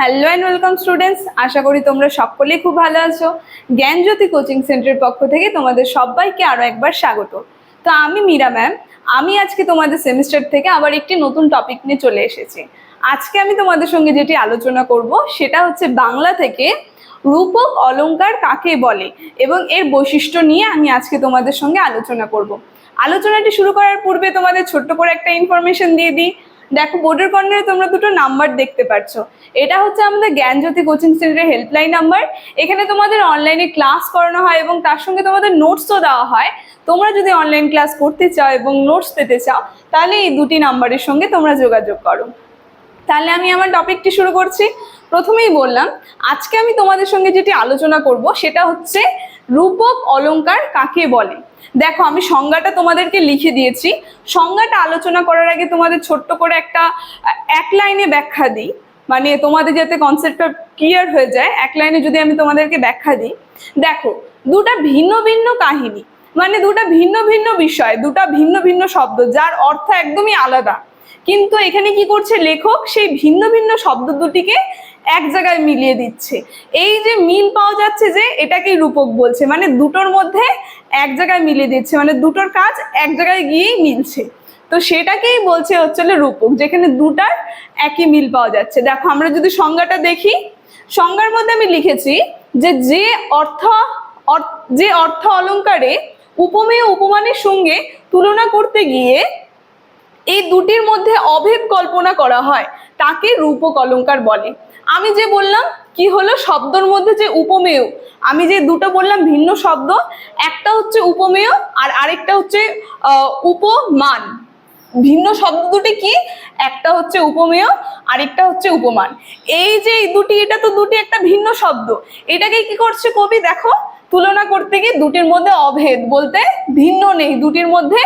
Hello and welcome students আশা করি তোমরা সকলেই খুব ভালো আছো। জ্ঞানজ্যোতি কোচিং সেন্টারের পক্ষ থেকে তোমাদের সবাইকে আরও একবার স্বাগত। তো আমি মীরা ম্যাম। আমি আজকে তোমাদের সেমিস্টার থেকে আবার একটি নতুন টপিক নিয়ে চলে এসেছি। আজকে আমি তোমাদের সঙ্গে যেটি আলোচনা করব, সেটা হচ্ছে বাংলা থেকে রূপক অলংকার কাকে বলে এবং এর বৈশিষ্ট্য নিয়ে আমি আজকে তোমাদের সঙ্গে আলোচনা করব। আলোচনাটি শুরু করার পূর্বে তোমাদের ছোট্ট করে একটা ইনফরমেশন দিয়ে দিই। দেখো বোর্ডের কর্নারে তোমরা দুটো নাম্বার দেখতে পাচ্ছ এটা হচ্ছে আমাদের জ্ঞানজ্যোতি কোচিং সেন্টারের হেল্পলাইন নাম্বার এখানে তোমাদের অনলাইনে ক্লাস করানো হয় এবং তার সঙ্গে তোমাদের নোটসও দেওয়া হয়। তোমরা যদি অনলাইন ক্লাস করতে চাও এবং নোটস পেতে চাও, তাহলে এই দুটি নাম্বারের সঙ্গে তোমরা যোগাযোগ করো। তাহলে আমি আমার টপিকটি শুরু করছি। প্রথমেই বললাম, আজকে আমি তোমাদের সঙ্গে যেটি আলোচনা করব, সেটা হচ্ছে রূপক অলঙ্কার কাকে বলে? দেখো, আমি সংজ্ঞাটা তোমাদেরকে লিখে দিয়েছি। সংজ্ঞাটা আলোচনা করার আগে তোমাদের ছোট্ট করে একটা, এক লাইনে ব্যাখ্যা দিই। মানে তোমাদের যাতে কনসেপ্টটা ক্লিয়ার হয়ে যায়, এক লাইনে যদি আমি তোমাদেরকে ব্যাখ্যা দিই। দেখো, দুটা ভিন্ন ভিন্ন কাহিনী মানে দুটা ভিন্ন ভিন্ন বিষয়, দুটা ভিন্ন ভিন্ন শব্দ, যার অর্থ একদমই আলাদা। কিন্তু এখানে কি করছে লেখক? সেই ভিন্ন ভিন্ন শব্দ দুটিকে এক জায়গায় মিলিয়ে দিচ্ছে। এই যে মিল পাওয়া যাচ্ছে যে এটাকেই রূপক বলছে মানে দুটোর মধ্যে এক জায়গায় মিলিয়ে দিচ্ছে মানে দুটোর কাজ এক জায়গায় গিয়েই মিলছে। তো সেটাকেই বলছে হচ্ছে রূপক, যেখানে দুটার একই মিল পাওয়া যাচ্ছে। দেখো, আমরা যদি সংজ্ঞাটা দেখি, সংজ্ঞার মধ্যে আমি লিখেছি যে যে অর্থ যে অর্থ অলংকারে উপমেয় উপমানের সঙ্গে তুলনা করতে গিয়ে এই দুটির মধ্যে অভেদ কল্পনা করা হয়, তাকে রূপক অলংকার বলে। আমি যে বললাম, কি হলো শব্দর মধ্যে যে উপমেয়? আমি যে দুটো বললাম ভিন্ন শব্দ, একটা হচ্ছে উপমেয় আর আরেকটা হচ্ছে উপমান। ভিন্ন শব্দ দুটি কি? একটা হচ্ছে উপমেয়, আরেকটা হচ্ছে উপমান। এই যে দুটি, এটা তো দুটি একটা ভিন্ন শব্দ। এটাকে কি করছে কবি? দেখো তুলনা করতে গিয়ে দুটির মধ্যে অভেদ বলতে ভিন্ন নেই, দুটির মধ্যে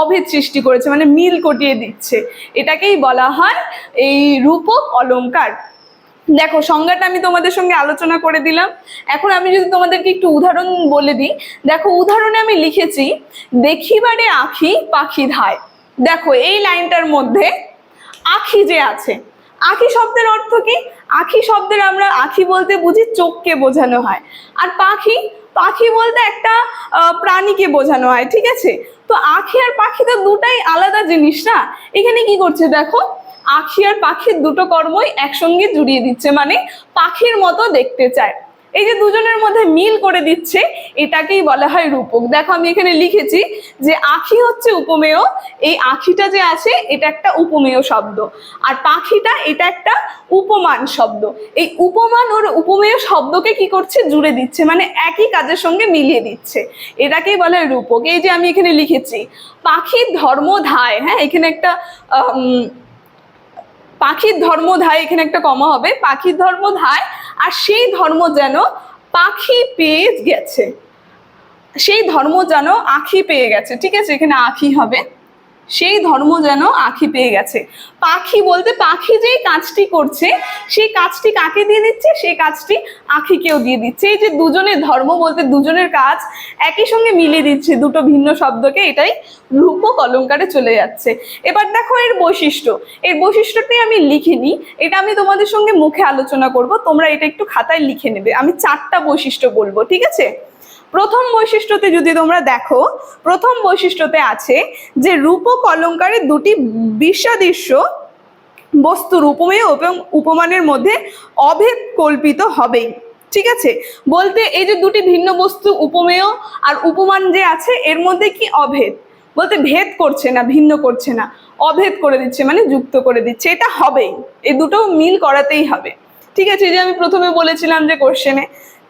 অভেদ সৃষ্টি করেছে মানে মিল কটিয়ে দিচ্ছে। এটাকেই বলা হয় এই রূপক অলংকার দেখো, সংজ্ঞাটা আমি তোমাদের সঙ্গে আলোচনা করে দিলাম। এখন আমি যদি তোমাদেরকে একটু উদাহরণ বলে দিই। দেখো, উদাহরণে আমি লিখেছি, দেখিবারে আখি পাখি ধায় দেখো, এই লাইনটার মধ্যে আখি যে আছে আখি শব্দের অর্থ কি? আখি শব্দের আমরা আখি বলতে বুঝি চোখকে বোঝানো হয়। আর পাখি পাখি বলতে একটা প্রাণীকে বোঝানো হয়, ঠিক আছে? তো আখি আর পাখি তো দুটাই আলাদা জিনিস না? এখানে কি করছে দেখো? আখি আর পাখির দুটো কর্মই একসঙ্গে জুড়িয়ে দিচ্ছে মানে পাখির মতো দেখতে চায়। এই যে দুজনের মধ্যে মিল করে দিচ্ছে, এটাকেই বলা হয় রূপক। দেখো আমি এখানে লিখেছি যে আখি হচ্ছে উপমেয়, এই আখিটা যে আছে, এটা একটা উপমেয় শব্দ। আর পাখিটা, এটা একটা উপমান শব্দ। এই উপমান ওর উপমেয় শব্দকে কি করছে? জুড়ে দিচ্ছে মানে একই কাজের সঙ্গে মিলিয়ে দিচ্ছে। এটাকেই বলা হয় রূপক। এই যে আমি এখানে লিখেছি, পাখির ধর্ম ধায় হ্যাঁ এখানে একটা পাখির ধর্ম ধায় এখানে একটা কমা হবে। পাখির ধর্ম ধায় আর সেই ধর্ম যেন পাখি পেয়ে গেছে। সেই ধর্ম যেন আখি পেয়ে গেছে। ঠিক আছে, এখানে আখি হবে। সেই ধর্ম যেন আখি পেয়ে গেছে। পাখি বলতে পাখি যেই কাজটি করছে, সেই কাজটি কাকে দিয়ে দিচ্ছে? সেই কাজটি আখিকেও দিয়ে দিচ্ছে। এই যে দুজনের ধর্ম বলতে দুজনের কাজ একই সঙ্গে মিলিয়ে দিচ্ছে দুটো ভিন্ন শব্দকে, এটাই রূপক অলঙ্কারে চলে যাচ্ছে। এবার দেখো এর বৈশিষ্ট্য। এর বৈশিষ্ট্যটি আমি লিখিনি, এটা আমি তোমাদের সঙ্গে মুখে আলোচনা করব, তোমরা এটা একটু খাতায় লিখে নেবে। আমি চারটা বৈশিষ্ট্য বলব, ঠিক আছে? প্রথম বৈশিষ্ট্যতে যদি তোমরা দেখো, প্রথম বৈশিষ্ট্যতে আছে যে রূপক অলঙ্কারের দুটি বিশ্বদৃশ্য বস্তুর উপমেয় এবং উপমানের মধ্যে অভেদ কল্পিত হবেই ঠিক আছে? বলতে এই যে দুটি ভিন্ন বস্তু উপমেয় আর উপমান যে আছে, এর মধ্যে কি অভেদ? বলতে ভেদ করছে না, ভিন্ন করছে না। অভেদ করে দিচ্ছে মানে যুক্ত করে দিচ্ছে। এটা হবেই। এই দুটো মিল করাতেই হবে। ঠিক আছে? যে আমি প্রথমে বলেছিলাম যে কোশ্চেনে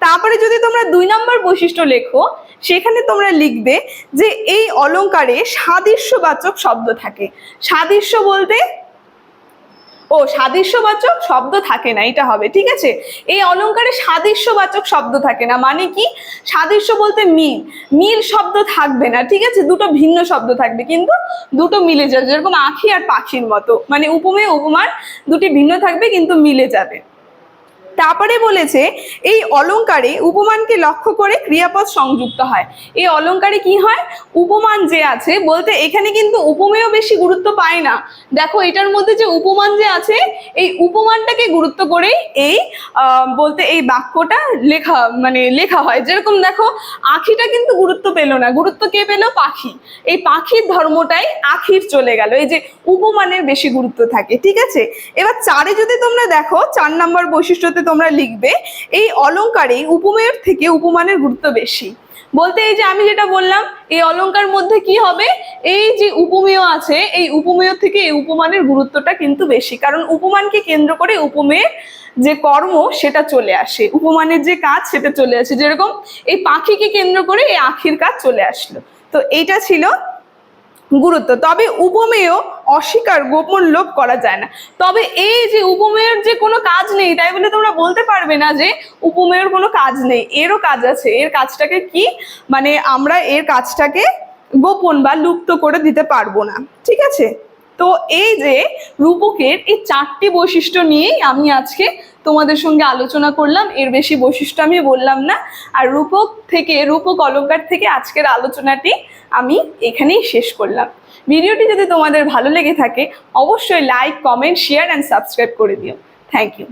তারপরে যদি তোমরা দুই নম্বর বৈশিষ্ট্য লেখো, সেখানে তোমরা লিখবে যে এই অলংকারে সাদৃশ্যবাচক শব্দ থাকে। সাদৃশ্য বলতে, ও, সাদৃশ্যবাচক শব্দ থাকে না, এটা হবে, ঠিক আছে? এই অলংকারে সাদৃশ্যবাচক শব্দ থাকে না মানে কি? সাদৃশ্য বলতে মিল। মিল শব্দ থাকবে না, ঠিক আছে? দুটো ভিন্ন শব্দ থাকবে, কিন্তু দুটো মিলে যাবে, যেরকম আখি আর পাখির মতো। মানে উপমেয় উপমান দুটি ভিন্ন থাকবে, কিন্তু মিলে যাবে। তারপরে বলেছে, এই অলংকারে উপমানকে লক্ষ্য করে ক্রিয়াপদ সংযুক্ত হয়। এই অলংকারে কি হয়? উপমান যে আছে, বলতে এখানে কিন্তু উপমেয় বেশি গুরুত্ব পায় না। দেখো, এটার মধ্যে যে উপমান যে আছে, এই উপমানটাকে গুরুত্ব করেই এই বলতে এই বাক্যটা লেখা মানে লেখা হয়। যেরকম দেখো, আখিটা কিন্তু গুরুত্ব পেল না। গুরুত্ব কে পেল? পাখি। এই পাখির ধর্মটাই আখির চলে গেল। এই যে উপমানের বেশি গুরুত্ব থাকে, ঠিক আছে? এবার চারে যদি তোমরা দেখো, চার নাম্বার বৈশিষ্ট্যতে তোমরা লিখবে, এই অলংকারে উপমেয়ের থেকে উপমানের গুরুত্ব বেশি। বলতে এই যে আমি যেটা বললাম, এই অলঙ্কার মধ্যে কি হবে? এই যে উপমেয় আছে, এই উপমেয় থেকে এই উপমানের গুরুত্বটা কিন্তু বেশি। কারণ উপমানকে কেন্দ্র করে উপমেয়ের যে কর্ম, সেটা চলে আসে। উপমানের যে কাজ, সেটা চলে আসে। যেরকম এই পাখিকে কেন্দ্র করে এই আখির কাজ চলে আসলো। তো এইটা ছিল গুরুত্ব। তবে উপমেয় অস্বীকার, গোপন লোপ করা যায় না। তবে এই যে উপমেয়ের যে কোনো কাজ নেই, তাই বলে তোমরা বলতে পারবে না যে উপমেয়ের কোনো কাজ নেই। এরও কাজ আছে। এর কাজটাকে কি? মানে আমরা এর কাজটাকে গোপন বা লুপ্ত করে দিতে পারব না। ঠিক আছে? তো এই যে রূপকের এই চারটি বৈশিষ্ট্য নিয়েই আমি আজকে তোমাদের সঙ্গে আলোচনা করলাম। এর বেশি বৈশিষ্ট্য আমি বললাম না। আর রূপক থেকে, রূপক অলঙ্কার থেকে আজকের আলোচনাটি আমি এখানেই শেষ করলাম। ভিডিওটি যদি তোমাদের ভালো লেগে থাকে, অবশ্যই like comment share and subscribe করে দিও। Thank you